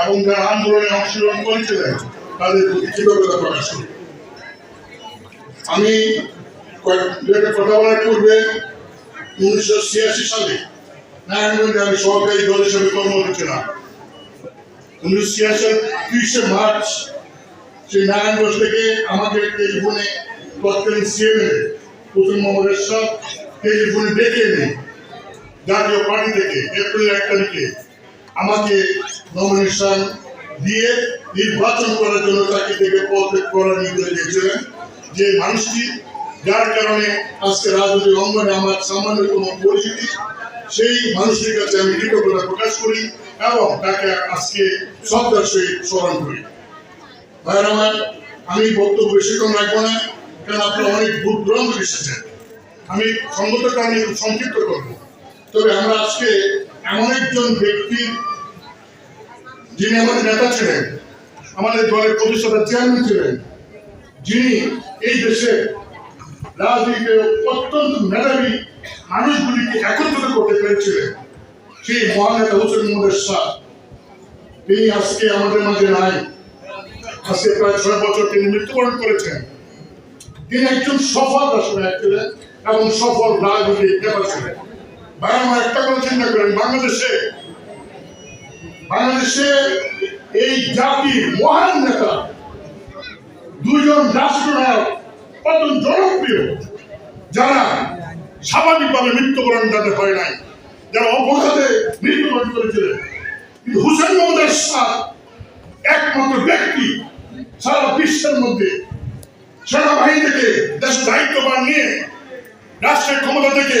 এবং যারা আন্দোলনে অংশগ্রহণ করেছিলেন, তাদের প্রতি কৃতজ্ঞতা প্রকাশ করি। আমি কথা বলার পূর্বে উনিশশো ছিয়াশি সালে নারায়ণগঞ্জে আমি সহকারী দল হিসেবে কর্মরত ছিলাম। উনিশশো ছিয়াশি তিরিশে মার্চ সেই নারায়ণগঞ্জ থেকে আমাকে টেলিফোনে তৎকালীন সিএমএ প্রথম মোহাম্মদ এরশাদ টেলিফোনে ডেকে এনে জাতীয় পার্টি থেকে এপ্রিল এক তারিখে আমাকে নমিনেশন দিয়ে নির্বাচন করার জন্য তাকে থেকে পদত্যাগ করার নির্দেশ দিয়েছিলেন। যে মানুষটি, যার কারণে আজকে রাজনৈতিক অঙ্গনে আমার সামান্য কোনো পরিচিতি, সেই মানুষটির কাছে আমি কৃতজ্ঞতা প্রকাশ করি এবং তাকে আজকে শ্রদ্ধার সহিত স্মরণ করি। ভাইয়ের আমার, আমি বক্তব্য বেশিক্ষণ রাখব না কারণ আপনারা অনেক দূর দূরান্ত এসেছেন। আমি সংগতটা আমি সংক্ষিপ্ত করব। তবে আমরা আজকে এমন একজন ব্যক্তির যিনি আমাদের নেতা ছিলেন, আমাদের দলের প্রতিষ্ঠাতা চেয়ারম্যান ছিলেন, যিনি এই দেশে রাজনীতিতে অত্যন্ত মেধাবী মানুষগুলিকে একত্রিত করতে পেরেছিলেন। সেই মহান নেতা হোসেন মোহাম্মদ শাহ তিনি আজকে আমাদের মাঝে নাই। আজকে প্রায় ছয় বছর তিনি মৃত্যুবরণ করেছেন। তিনি একজন সফল রাষ্ট্রনায়ক ছিলেন এবং সফল রাজনৈতিক নেতা ছিলেন। ভাই আমার একটা কথা চিন্তা করেন, বাংলাদেশে বাংলাদেশে এই জাতির মহান নেতা দুজন রাষ্ট্রনায়ক কত জনপ্রিয়, যারা স্বাভাবিকভাবে মৃত্যুবরণ যাদের হয় নাই, যারা অপঘাতে মৃত্যুবরণ করেছিলেন। কিন্তু হুসেন মোহাম্মদ শাহ একমাত্র ব্যক্তি সারা বিশ্বের মধ্যে সেনাবাহিনী থেকে দেশের দায়িত্ববান নিয়ে, রাষ্ট্রের ক্ষমতা থেকে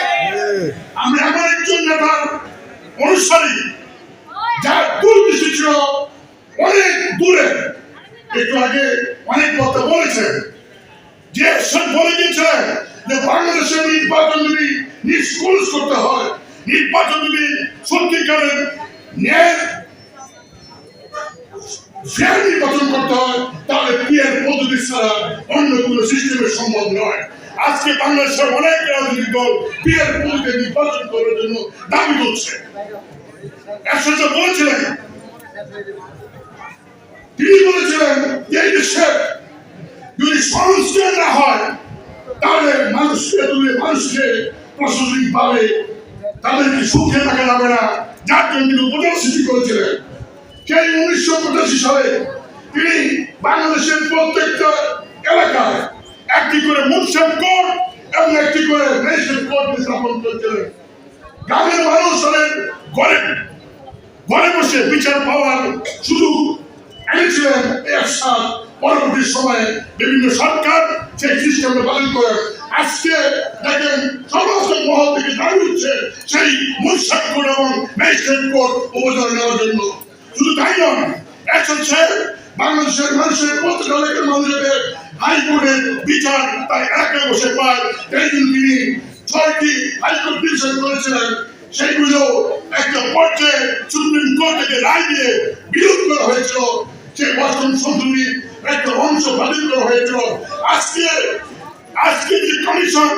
আমরা এমন একজন নেতার অনুসারী, যার দূরদৃষ্টি ছিল অনেক দূরে। একটু আগে অনেক কথা বলেছেন যে বলে গিয়েছিলেন যে বাংলাদেশের নির্বাচন যদি নিষ্কলুষ করতে হয়, নির্বাচন যদি সত্যিকারের ন্যায় ফের নির্বাচন করতে হয়, তাহলে পিয়ার পদ্ধতি ছাড়া অন্য কোনো সিস্টেমের সম্ভব নয়। আজকে বাংলাদেশের অনেক রাজনৈতিক দল পিয়ার পদ্ধতিতে নির্বাচন করার জন্য দাবি করছে। বলেছিলেন। তিনি বলেছিলেন এই দেশে যদি সংস্কার না হয়, তাহলে মানুষকে তুলে মানুষকে প্রশাসনিক ভাবে তাদেরকে সুখে যাবে না। যার জন্য তিনি সৃষ্টি করেছিলেন। সেই উনিশশো পঁচাশি সালে তিনি বাংলাদেশের প্রত্যেকটা এলাকায় একটি করে মুন্সেফ কোর্ট করে ম্যাজিস্ট্রেট কোর্ট স্থাপন করেছিলেন গ্রামের মানুষ তাদের ঘরে ঘরে বসে বিচার পাওয়ার শুধু এনেছিলেন একসাথ পরবর্তী সময়ে বিভিন্ন সরকার সেই সিস্টেমটা পালন করে, আজকে দেখেন সমস্ত মহল থেকে দাবি উঠছে সেই কোর্ট এবং ম্যাজিস্ট্রেট কোর্ট উপযোগ নেওয়ার জন্য। শুধু তাই নয় একশো সাহেব বাংলাদেশের মানুষের এলাকার মানুষের হাইকোর্টের বিচার তাই এলাকায় বসে পায়। এই দিন তিনি ছয়টি হাইকোর্ট ডিভিশন করেছিলেন। সেইগুলো একটা পর্যায়ে সুপ্রিম কোর্ট থেকে রায় দিয়ে বিরোধ করা হয়েছিল। সে বর্তমান সন্তুলি একটা অংশ বাতিল করা হয়েছিল। আজকে আজকে যে কমিশন